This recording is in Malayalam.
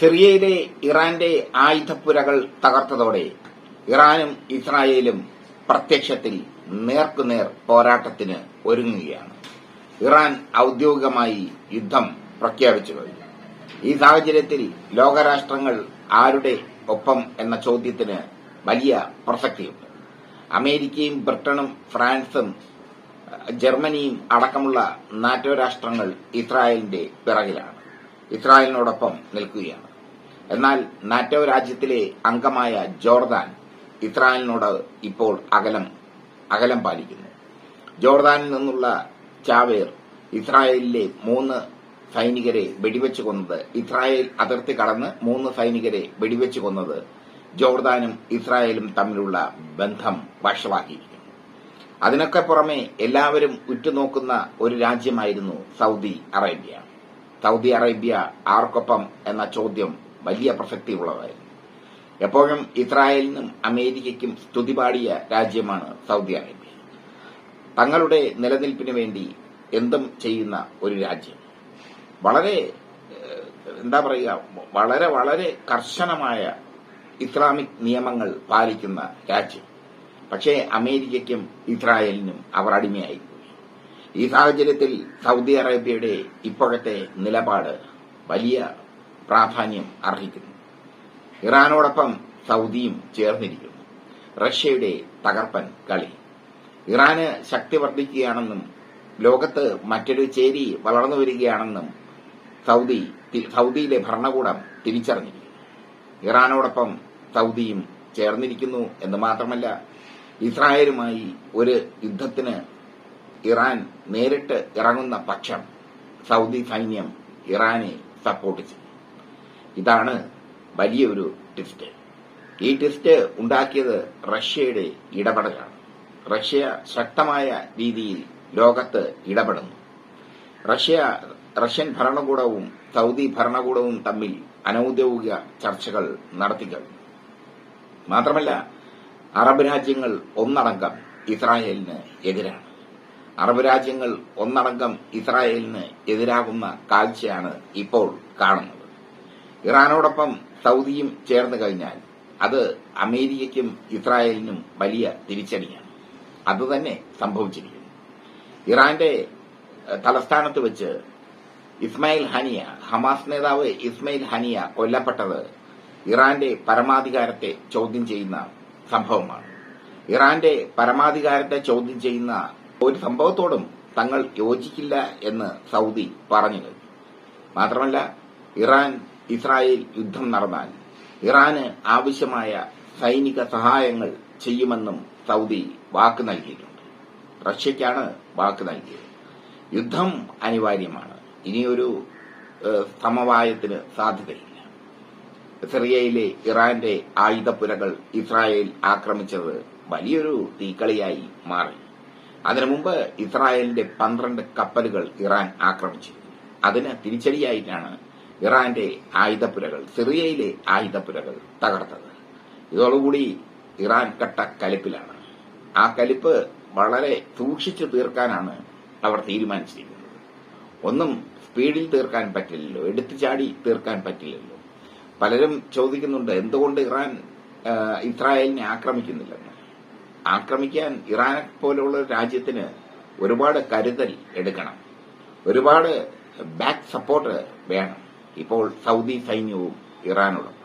സിറിയയിലെ ഇറാന്റെ ആയുധപ്പുരകൾ തകർത്തതോടെ ഇറാനും ഇസ്രായേലും പ്രത്യക്ഷത്തിൽ നേർക്കുനേർ പോരാട്ടത്തിന് ഒരുങ്ങുകയാണ്. ഇറാൻ ഔദ്യോഗികമായി യുദ്ധം പ്രഖ്യാപിച്ചു കഴിഞ്ഞു. ഈ സാഹചര്യത്തിൽ ലോകരാഷ്ട്രങ്ങൾ ആരുടെ ഒപ്പം എന്ന ചോദ്യത്തിന് വലിയ പ്രസക്തിയുണ്ട്. അമേരിക്കയും ബ്രിട്ടനും ഫ്രാൻസും ജർമ്മനിയും അടക്കമുള്ള നാറ്റോ രാഷ്ട്രങ്ങൾ ഇസ്രായേലിന്റെ പിറകിലാണ്. ഇസ്രായേലിനോടൊപ്പം നിൽക്കുകയാണ്. എന്നാൽ നാറ്റോ രാജ്യത്തിലെ അംഗമായ ജോർദാൻ ഇസ്രായേലിനോട് ഇപ്പോൾ അകലം അകലം പാലിക്കുന്നു. ജോർദാനിൽ നിന്നുള്ള ചാവേർ ഇസ്രായേലിലെ മൂന്ന് സൈനികരെ വെടിവെച്ചു കൊന്നത് ഇസ്രായേൽ അതിർത്തി കടന്ന് മൂന്ന് സൈനികരെ വെടിവെച്ചു കൊന്നത് ജോർദാനും ഇസ്രായേലും തമ്മിലുള്ള ബന്ധം വഷളാക്കിയിരിക്കുന്നു. അതിനൊക്കെ പുറമെ എല്ലാവരും ഉറ്റുനോക്കുന്ന ഒരു രാജ്യമായിരുന്നു സൗദി അറേബ്യ. സൗദി അറേബ്യ ആർക്കൊപ്പം എന്ന ചോദ്യം വലിയ പ്രസക്തിയുള്ളതായിരുന്നു എപ്പോഴും ഇസ്രായേലിനും അമേരിക്കയ്ക്കും സ്തുതിപാടിയ രാജ്യമാണ് സൗദി അറേബ്യ. തങ്ങളുടെ നിലനിൽപ്പിന് വേണ്ടി എന്തും ചെയ്യുന്ന ഒരു രാജ്യം. വളരെ എന്താ പറയുക വളരെ വളരെ കർശനമായ ഇസ്ലാമിക് നിയമങ്ങൾ പാലിക്കുന്ന രാജ്യം. പക്ഷേ അമേരിക്കയ്ക്കും ഇസ്രായേലിനും അവർ അടിമയായി ഈ സാഹചര്യത്തിൽ സൗദി അറേബ്യയുടെ ഇപ്പോഴത്തെ നിലപാട് വലിയ പ്രാധാന്യം അർഹിക്കുന്നു. ഇറാനോടൊപ്പം സൗദിയും ചേർന്നിരിക്കുന്നു. റഷ്യയുടെ തകർപ്പൻ കളി. ഇറാന് ശക്തി വർദ്ധിക്കുകയാണെന്നും ലോകത്ത് മറ്റൊരു ചേരി വളർന്നു വരികയാണെന്നും സൗദി സൗദിയിലെ ഭരണകൂടം തിരിച്ചറിഞ്ഞിരിക്കുന്നു. ഇറാനോടൊപ്പം സൗദിയും ചേർന്നിരിക്കുന്നു എന്ന് മാത്രമല്ല ഇസ്രായേലുമായി ഒരു യുദ്ധത്തിന് ഇറാൻ നേരിട്ട് ഇറങ്ങുന്ന പക്ഷം സൗദി സൈന്യം ഇറാനെ സപ്പോർട്ട് ചെയ്യും ഇതാണ് വലിയൊരു ട്വിസ്റ്റ് ഈ ട്വിസ്റ്റ് ഉണ്ടാക്കിയത് റഷ്യയുടെ ഇടപെടലാണ്. റഷ്യ ശക്തമായ രീതിയിൽ ലോകത്ത് ഇടപെടുന്നു. റഷ്യ റഷ്യൻ ഭരണകൂടവും സൗദി ഭരണകൂടവും തമ്മിൽ അനൌദ്യോഗിക ചർച്ചകൾ നടത്തിക്കഴിഞ്ഞു. മാത്രമല്ല അറബ് രാജ്യങ്ങൾ ഒന്നടങ്കം ഇസ്രായേലിന് എതിരാണ്. അറബ് രാജ്യങ്ങൾ ഒന്നടങ്കം ഇസ്രായേലിന് എതിരാകുന്ന കാഴ്ചയാണ് ഇപ്പോൾ കാണുന്നത്. ഇറാനോടൊപ്പം സൗദിയും ചേർന്ന് കഴിഞ്ഞാൽ അത് അമേരിക്കയ്ക്കും ഇസ്രായേലിനും വലിയ തിരിച്ചടിയാണ്. അതുതന്നെ സംഭവിച്ചിരിക്കുന്നു. ഇറാന്റെ തലസ്ഥാനത്ത് വെച്ച് ഇസ്മായിൽ ഹനിയ ഹമാസ് നേതാവ് ഇസ്മായിൽ ഹനിയ കൊല്ലപ്പെട്ടത് ഇറാന്റെ പരമാധികാരത്തെ ചോദ്യം ചെയ്യുന്ന സംഭവമാണ്. ഇറാന്റെ പരമാധികാരത്തെ ചോദ്യം ചെയ്യുന്ന ഒരു സംഭവത്തോടും തങ്ങൾ യോജിക്കില്ല എന്ന് സൗദി പറഞ്ഞു കഴിഞ്ഞു. മാത്രമല്ല ഇറാൻ ഇസ്രായേൽ യുദ്ധം നടന്നാൽ ഇറാന് ആവശ്യമായ സൈനിക സഹായങ്ങൾ ചെയ്യുമെന്നും സൗദി വാക്ക് നൽകിയിട്ടുണ്ട്. റഷ്യയ്ക്കാണ് വാക്ക് നൽകിയത്. യുദ്ധം അനിവാര്യമാണ്. ഇനിയൊരു സമവായത്തിന് സാധ്യതയില്ല. സിറിയയിലെ ഇറാന്റെ ആയുധപ്പുരകൾ ഇസ്രായേൽ ആക്രമിച്ചത് വലിയൊരു തീക്കളിയായി മാറി. അതിനു മുമ്പ് ഇസ്രായേലിന്റെ പന്ത്രണ്ട് കപ്പലുകൾ ഇറാൻ ആക്രമിച്ചു അതിന് തിരിച്ചടിയായിട്ടാണ് ഇറാന്റെ ആയുധപ്പുരകൾ സിറിയയിലെ ആയുധപ്പുരകൾ തകർത്തത്. ഇതോടുകൂടി ഇറാൻ കട്ട കലിപ്പിലാണ്. ആ കലിപ്പ് വളരെ സൂക്ഷിച്ചു തീർക്കാനാണ് അവർ തീരുമാനിച്ചിരിക്കുന്നത്. ഒന്നും സ്പീഡിൽ തീർക്കാൻ പറ്റില്ലല്ലോ എടുത്തു ചാടി തീർക്കാൻ പറ്റില്ലല്ലോ. പലരും ചോദിക്കുന്നുണ്ട് എന്തുകൊണ്ട് ഇറാൻ ഇസ്രായേലിനെ ആക്രമിക്കുന്നില്ലെന്ന്. ആക്രമിക്കാൻ ഇറാനെ പോലെയുള്ള രാജ്യത്തിന് ഒരുപാട് കരുതൽ എടുക്കണം. ഒരുപാട് ബാക്ക് സപ്പോർട്ട് വേണം. ഇപ്പോൾ സൗദി സൈന്യവും ഇറാനോടൊപ്പം